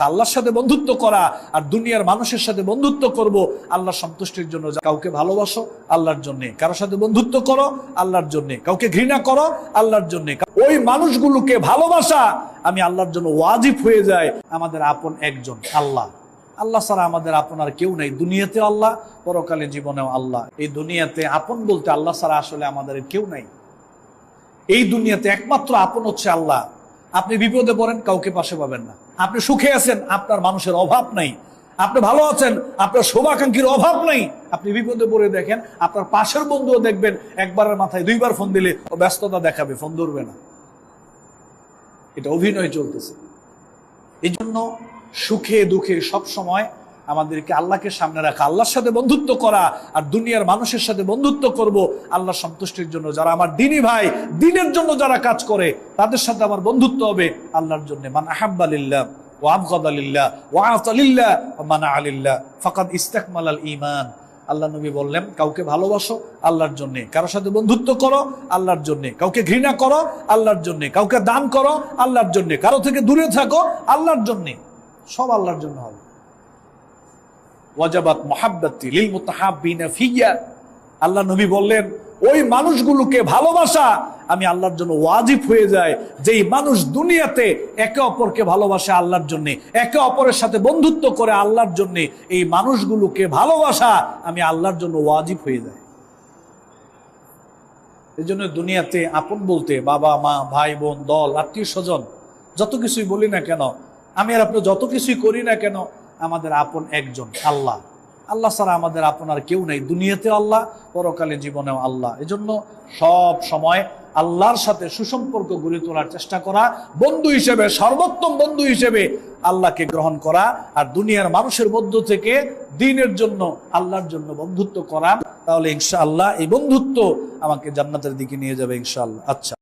আল্লাহর সাথে বন্ধুত্ব করা আর দুনিয়ার মানুষের সাথে বন্ধুত্ব করব, আল্লাহ সন্তুষ্টির জন্য কাউকে ভালোবাসো, আল্লাহর জন্য। কারোর সাথে বন্ধুত্ব করো, আল্লাহর জন্য। কাউকে ঘৃণা করো, আল্লাহর জন্য। ওই মানুষগুলোকে ভালোবাসা, আমি আল্লাহর জন্য ওয়াজিব হয়ে যায় আমাদের আপন একজন, আল্লাহ। আল্লাহ ছাড়া আমাদের আপন আর কেউ নেই। দুনিয়াতে আল্লাহ, পরকালে জীবনেও আল্লাহ। এই দুনিয়াতে আপন বলতে আল্লাহ ছাড়া আসলে আমাদের কেউ নাই। এই দুনিয়াতে একমাত্র আপন হচ্ছে আল্লাহ। আপনি বিপদে পড়েন, কাউকে পাশে পাবেন না। আপনি সুখে আছেন, আপনার মানুষের অভাব নাই। আপনি ভালো আছেন, আপনার শোভাকাঙ্ক্ষীর অভাব নাই। আপনি বিপদে পড়ে দেখেন, আপনার পাশের বন্ধুও দেখবেন, একবারের মাথায় দুইবার ফোন দিলে ও ব্যস্ততা দেখাবে, ফোন ধরবে না। এটা অভিনয় চলতেছে। এই জন্য সুখে, দুঃখে সব সময় আমাদেরকে আল্লাহকে সামনে রাখা, আল্লাহর সাথে বন্ধুত্ব করা আর দুনিয়ার মানুষের সাথে বন্ধুত্ব করব, আল্লাহ সন্তুষ্টির জন্য। যারা আমার দিনী ভাই, দিনের জন্য যারা কাজ করে, তাদের সাথে আমার বন্ধুত্ব হবে আল্লাহর জন্য। মান আহাব্বালিল্লাহ ও আবগাদালিল্লাহ ও আতালিল্লাহ ও মানা আলিল্লাহ। ফাকাদ ইস্তাকমাল আল ইমান আল্লাহ নবী বললেন, কাউকে ভালোবাসো আল্লাহর জন্য। কারোর সাথে বন্ধুত্ব করো আল্লাহর জন্য। কাউকে ঘৃণা করো আল্লাহর জন্য। কাউকে দান করো আল্লাহর জন্য। কারও থেকে দূরে থাকো আল্লাহর জন্য। সব আল্লাহর জন্য হবে। ওয়াজাবাত মোহাব্বতি লিল মুতাহাব্বিনা ফিয়া। আল্লাহ নবী বললেন, ওই মানুষগুলোকে ভালোবাসা, আমি আল্লাহর জন্য ওয়াজিব হয়ে যায় যেই মানুষ দুনিয়াতে একে অপরকে ভালোবাসে আল্লাহর জন্য, একে অপরের সাথে বন্ধুত্ব করে আল্লাহর জন্য, এই মানুষগুলোকে ভালোবাসা, আমি আল্লাহর জন্য ওয়াজিব হয়ে যায় এই জন্য দুনিয়াতে আপন বলতে বাবা, মা, ভাই, বোন, দল আত্মীয় স্বজন যত কিছুই বলি না কেন, আমি আর আপনি যত কিছুই করি না কেন আমাদের আপন একজন, আল্লাহ। আল্লাহ ছাড়া আমাদের আপন আর কেউ নেই। দুনিয়াতে আল্লাহ, পরকালে জীবনেও আল্লাহ। এজন্য সব সময় আল্লাহর সাথে সুসম্পর্ক গড়ে তোলার চেষ্টা করা, বন্ধু হিসেবে, সর্বোত্তম বন্ধু হিসেবে আল্লাহকে গ্রহণ করা আর দুনিয়ার মানুষের মধ্য থেকে দিনের জন্য, আল্লাহর জন্য বন্ধুত্ব করা, তাহলে ইনশাআল্লাহ এই বন্ধুত্ব আমাকে জান্নাতের দিকে নিয়ে যাবে ইনশাআল্লাহ। আচ্ছা।